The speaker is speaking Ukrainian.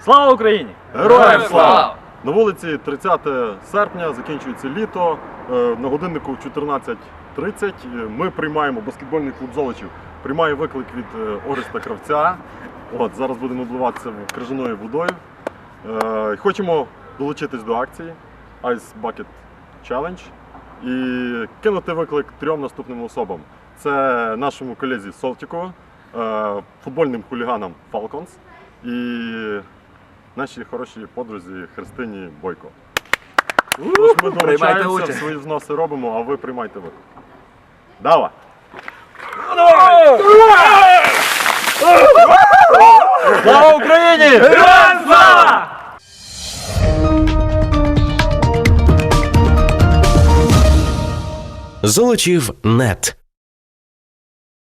Слава Україні! Героям слава! На вулиці 30 серпня закінчується літо. Е, На годиннику 14.30 ми приймаємо баскетбольний клуб Золочів. Приймає виклик від е, Ореста Кравця. От, зараз будемо обливатися крижаною водою. Е, Хочемо долучитись до акції Ice Bucket Challenge і кинути виклик трьом наступним особам. Це нашому колезі Солтікову, е, футбольним хуліганам Falcons і нашій хорошій подрузі Христині Бойко. Тож ми долучаємося, свої взноси робимо, а ви приймайте виклик. Давай! Слава Україні! Героям слава! Золочів нет.